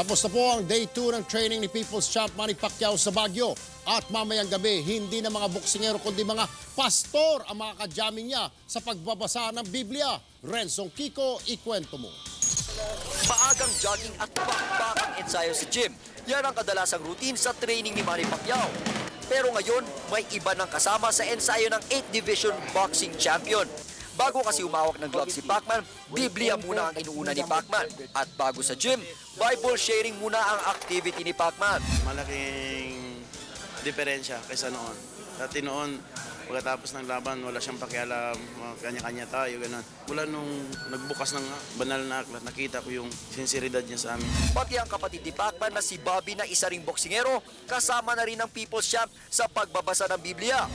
Tapos na po ang day 2 ng training ni People's Champ Manny Pacquiao sa Baguio. At mamayang gabi, hindi na mga boksingero kundi mga pastor ang mga kadyaming niya sa pagbabasa ng Biblia. Renzong Kiko, ikwento mo. Maagang jogging at back-back ang ensayo sa gym. Yan ang kadalasang routine sa training ni Manny Pacquiao. Pero ngayon, may iba ng kasama sa ensayo ng 8th Division Boxing Champion. Bago kasi umawak ng gloves si Pacman, Biblia muna ang inuuna ni Pacman. At bago sa gym, Bible sharing muna ang activity ni Pacman. malaking diferensya kaysa noon. Dati noon, pagkatapos ng laban, wala siyang pakialam, kanya-kanya tayo, ganun. Mula nung nagbukas ng banal na aklat, nakita ko yung sinseridad niya sa amin. Pati ang kapatid ni Pacman na si Bobby na isa ring boksingero, kasama na rin ng People's Champ sa pagbabasa ng Biblia.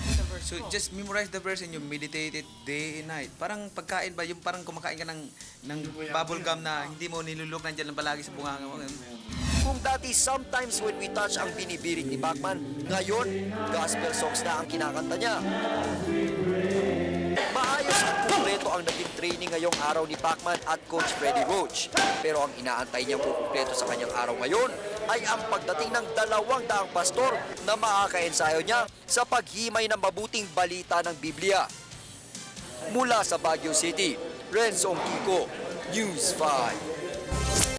So just memorize the verse and you meditate it day and night. Parang pagkain ba, yung parang kumakain ka ng, ng bubble gum na hindi mo nilulok nandiyan lang palagi sa bunganga mo. Kung dati sometimes when we touch ang binibirit ni Pacman, ngayon, gospel songs na ang kinakanta niya. Maayos at kumpleto ang naging training ngayong araw ni Pacman at Coach Freddy Roach. Pero ang inaantay niyang kukumpleto sa kanyang araw ngayon ay ang pagdating ng dalawang daang pastor na makakaensayo niya sa paghimay ng mabuting balita ng Biblia. Mula sa Baguio City, Renzo Kiko, News 5.